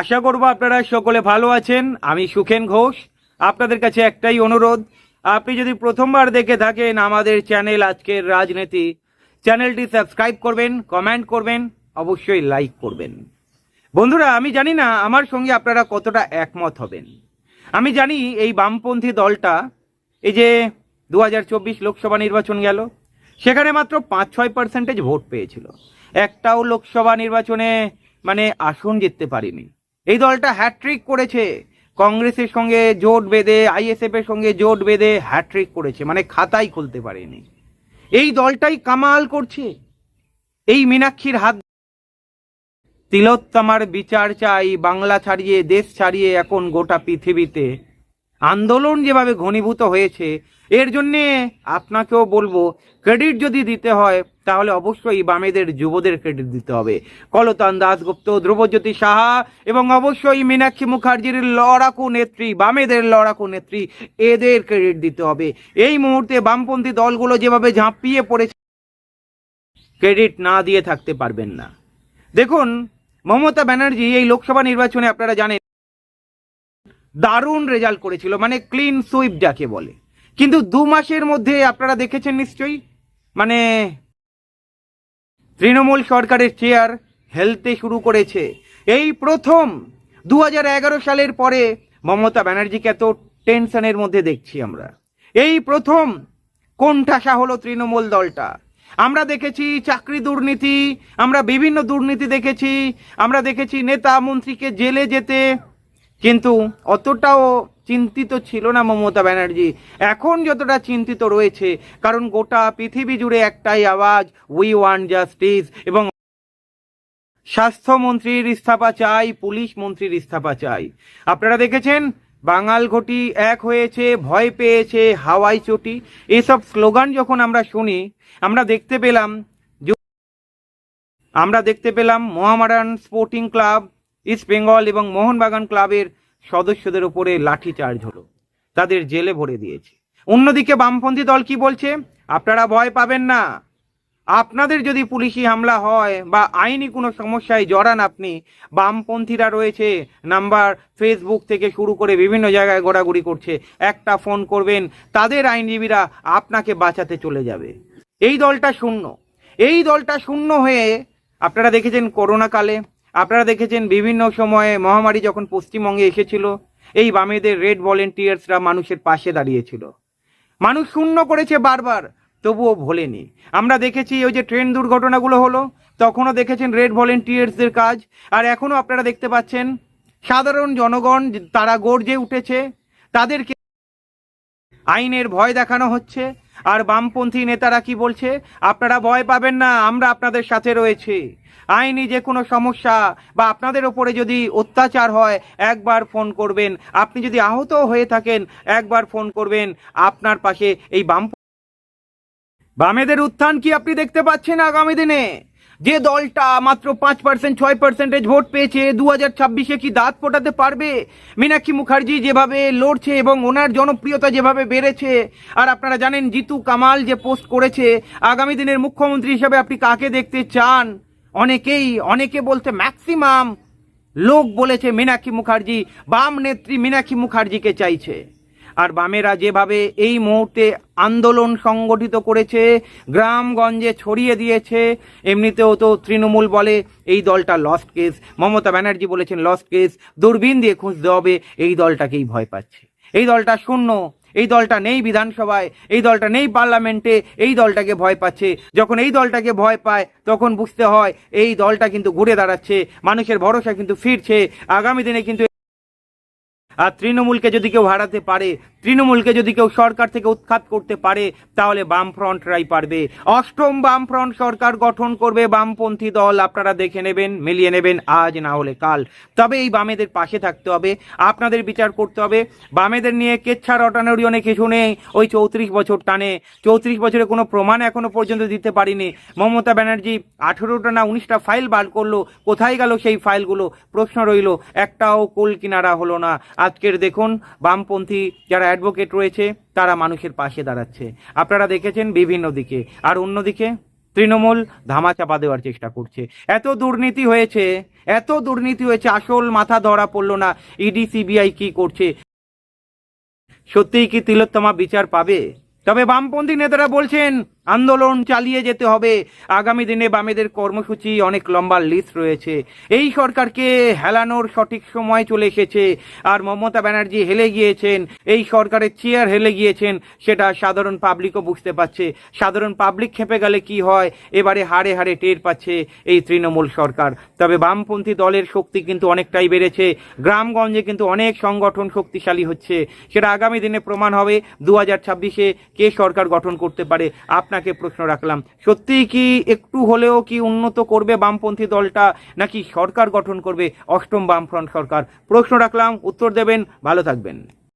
আশা করব আপনারা সকলে ভালো আছেন। আমি সুখেন ঘোষ। আপনাদের কাছে একটাই অনুরোধ, আপনি যদি প্রথমবার দেখে থাকেন আমাদের চ্যানেল আজকের রাজনীতি, চ্যানেলটি সাবস্ক্রাইব করবেন, কমেন্ট করবেন, অবশ্যই লাইক করবেন। বন্ধুরা, আমি জানি না আমার সঙ্গে আপনারা কতটা একমত হবেন। আমি জানি এই বামপন্থী দলটা, এই যে দু হাজার চব্বিশ লোকসভা নির্বাচন গেল, সেখানে মাত্র পাঁচ ছয় পার্সেন্টেজ ভোট পেয়েছিল। একটাও লোকসভা নির্বাচনে মানে আসন জিততে পারেনি। এই দলটা হ্যাট্রিক করেছে। কংগ্রেসের সঙ্গে জোট বেঁধে আইএসএফ এর সঙ্গে জোট বেঁধে হ্যাট্রিক করেছে মানে খাতাই খুলতে পারেনি। এই দলটাই কামাল করছে। এই মীনাক্ষীর হাত তিলোত্তমার বিচার চাই, বাংলা ছাড়িয়ে, দেশ ছাড়িয়ে এখন গোটা পৃথিবীতে। আন্দোলন যেভাবে ঘনীভূত হয়েছে এর জন্যে আপনাকেও বলব ক্রেডিট যদি দিতে হয়, তাহলে অবশ্যই বামেদের, যুবদের ক্রেডিট দিতে হবে। কলতান দাসগুপ্ত ধ্রুবজ্যোতি সাহা এবং অবশ্যই মীনাক্ষী মুখার্জির লড়াকু নেত্রী, বামেদের লড়াকু নেত্রী, এদের ক্রেডিট দিতে হবে। এই মুহূর্তে বামপন্থী দলগুলো যেভাবে ঝাঁপিয়ে পড়েছে ক্রেডিট না দিয়ে থাকতে পারবেন না। দেখুন, মমতা ব্যানার্জি এই লোকসভা নির্বাচনে আপনারা জানেন, দারুণ রেজাল্ট করেছিল মানে ক্লিন সুইপ যাকে বলে। কিন্তু দু মাসের মধ্যে আপনারা দেখেছেন নিশ্চয়ই? মানে তৃণমূল সরকারের চেয়ার হেলতে শুরু করেছে। এই প্রথম দু হাজার এগারো সালের পরে মমতা ব্যানার্জিকে এত টেনশনের মধ্যে দেখছি আমরা। এই প্রথম কোণঠাসা হলো তৃণমূল দলটা। আমরা দেখেছি চাকরি দুর্নীতি, আমরা বিভিন্ন দুর্নীতি দেখেছি, আমরা দেখেছি নেতা মন্ত্রীকে জেলে যেতে কিন্তু অতটাও চিন্তিত ছিল না মমতা ব্যানার্জি। এখন যতটা চিন্তিত রয়েছে, কারণ গোটা পৃথিবী জুড়ে একটাই আওয়াজ উই ওয়ান জাস্টিস এবং স্বাস্থ্যমন্ত্রীর ইস্তফা চাই, পুলিশ মন্ত্রীর ইস্তফা চাই। আপনারা দেখেছেন, বাঙাল ঘটি এক হয়েছে, ভয় পেয়েছে, হাওয়াই চটি। এসব স্লোগান যখন আমরা শুনি, আমরা দেখতে পেলাম আমরা দেখতে পেলাম মহামারান স্পোর্টিং ক্লাব, ইস্ট বেঙ্গল এবং মোহনবাগান ক্লাবের সদস্যদের উপরে লাঠিচার্জ হলো। তাদের জেলে ভরে দিয়েছে। অন্যদিকে বামপন্থী দল কি বলছে? আপনারা ভয় পাবেন না। আপনাদের যদি পুলিশি হামলা হয় বা আইনি কোনো সমস্যায় জড়ান আপনি, বামপন্থীরা রয়েছে, নাম্বার ফেসবুক থেকে শুরু করে বিভিন্ন জায়গায় ঘোরাঘুরি করছে। একটা ফোন করবেন, তাদের আইনজীবীরা আপনাকে বাঁচাতে চলে যাবে। এই দলটা শূন্য। এই দলটা শূন্য হয়ে, আপনারা দেখেছেন করোনাকালে আপনারা দেখেছেন বিভিন্ন সময়ে মহামারী যখন পশ্চিমবঙ্গে এসেছিল, এই বামেদের রেড ভলেন্টিয়ার্সরা মানুষের পাশে দাঁড়িয়েছিল। মানুষ শূন্য করেছে বারবার, তবুও ভোলেনি। আমরা দেখেছি ওই যে ট্রেন দুর্ঘটনাগুলো হলো, তখনও দেখেছেন রেড ভলেন্টিয়ার্সদের কাজ, আর এখনও আপনারা দেখতে পাচ্ছেন সাধারণ জনগণ, তারা গর্জে উঠেছে, তাদেরকে আইনের ভয় দেখানো হচ্ছে আর বামপন্থী নেতারা কি বলছে? আপনারা ভয় পাবেন না, আমরা আপনাদের সাথে রয়েছে। আইনি যে কোনো সমস্যা বা আপনাদের ওপরে যদি অত্যাচার হয়, একবার ফোন করবেন। আপনি যদি আহত হয়ে থাকেন, একবার ফোন করবেন আপনার পাশে এই বাম বামেদের উত্থান কি আপনি দেখতে পাচ্ছেন আগামী দিনে? যে দলটা মাত্র পাঁচ পার্সেন্ট ছয় পার্সেন্টেজ ভোট পেয়েছে দু হাজার ছাব্বিশে কি দাঁত ফোটাতে পারবে? মীনাক্ষী মুখার্জি যেভাবে লড়ছে এবং ওনার জনপ্রিয়তা যেভাবে বেড়েছে, আর আপনারা জানেন জিতু কামাল যে পোস্ট করেছে, আগামী দিনের মুখ্যমন্ত্রী হিসাবে আপনি কাকে দেখতে চান? অনেকেই, অনেকে বলতে ম্যাক্সিমাম লোক বলেছে মীনাক্ষী মুখার্জি, বাম নেত্রী মীনাক্ষী মুখার্জিকে চাইছে। আর বামেরা যেভাবে এই মুহূর্তে আন্দোলন সংগঠিত করেছে, গ্রামগঞ্জে ছড়িয়ে দিয়েছে, এমনিতেও তো তৃণমূল বলে এই দলটা লস্ট কেস মমতা ব্যানার্জি বলেছেন লস্ট কেস দূরবীন দিয়ে খুঁজতে হবে, এই দলটাকেই ভয় পাচ্ছে। এই দলটা শূন্য, এই দলটা নেই বিধানসভায়, এই দলটা নেই পার্লামেন্টে, এই দলটাকে ভয় পাচ্ছে। যখন এই দলটাকে ভয় পায়, তখন বুঝতে হয়, এই দলটা কিন্তু ঘুরে দাঁড়াচ্ছে, মানুষের ভরসা কিন্তু ফিরছে। আগামী দিনে কিন্তু আর তৃণমূলকে যদি কেউ হারাতে পারে, তৃণমূলকে যদি কেউ সরকার থেকে উৎখাত করতে পারে, তাহলে বামফ্রন্টরাই পারবে। অষ্টম বামফ্রন্ট সরকার গঠন করবে বামপন্থী দল। আপনারা দেখে নেবেন, মিলিয়ে নেবেন, আজ না হলে কাল। তবে এই বামেদের পাশে থাকতে হবে, আপনাদের বিচার করতে হবে। বামেদের নিয়ে কেচ্ছা রটানোরই অনেক কিছু নেই। ওই চৌত্রিশ বছর টানে। চৌত্রিশ বছরে কোনো প্রমাণ এখনও পর্যন্ত দিতে পারিনি। মমতা ব্যানার্জি আঠেরোটা না উনিশটা ফাইল বার করল। কোথায় গেল সেই ফাইলগুলো? প্রশ্ন রইল, একটাও কুল কিনারা হলো না। আজকের দেখুন, বামপন্থী যারা অ্যাডভোকেট রয়েছে, তারা মানুষের পাশে দাঁড়াচ্ছে। আপনারা দেখেছেন বিভিন্ন দিকে। আর অন্যদিকে, তৃণমূল ধামাচাপা দেওয়ার চেষ্টা করছে। এত দুর্নীতি হয়েছে, এত দুর্নীতি হয়েছে, আসল মাথা ধরা পড়ল না। ইডি সিবিআই কি করছে? সত্যিই কি তিলোত্তমা বিচার পাবে? তবে বামপন্থী নেতারা বলছেন আন্দোলন চালিয়ে যেতে হবে। আগামী দিনে বামেদের কর্মসূচি অনেক লম্বা লিস্ট রয়েছে। এই সরকারকে হেলানোর সঠিক সময় চলে এসেছে। আর মমতা ব্যানার্জি হেলে গিয়েছেন। এই সরকারের চেয়ার হেলে গিয়েছেন। সেটা সাধারণ পাবলিকও বুঝতে পারছে। সাধারণ পাবলিক খেপে গেলে কি হয়? এবারে হাড়ে হাড়ে টের পাচ্ছে এই তৃণমূল সরকার। তবে বামপন্থী দলের শক্তি কিন্তু অনেকটাই বেড়েছে। গ্রামগঞ্জে কিন্তু অনেক সংগঠন শক্তিশালী হচ্ছে। সেটা আগামী দিনে প্রমাণ হবে। দু হাজার ছাব্বিশে কে সরকার গঠন করতে পারে? আপনাকে প্রশ্ন রাখলাম। সত্যিই কি একটু হলেও কি উন্নত করবে বামপন্থী দলটা, নাকি সরকার গঠন করবে অষ্টম বামফ্রন্ট সরকার? প্রশ্ন রাখলাম, উত্তর দেবেন, ভালো থাকবেন।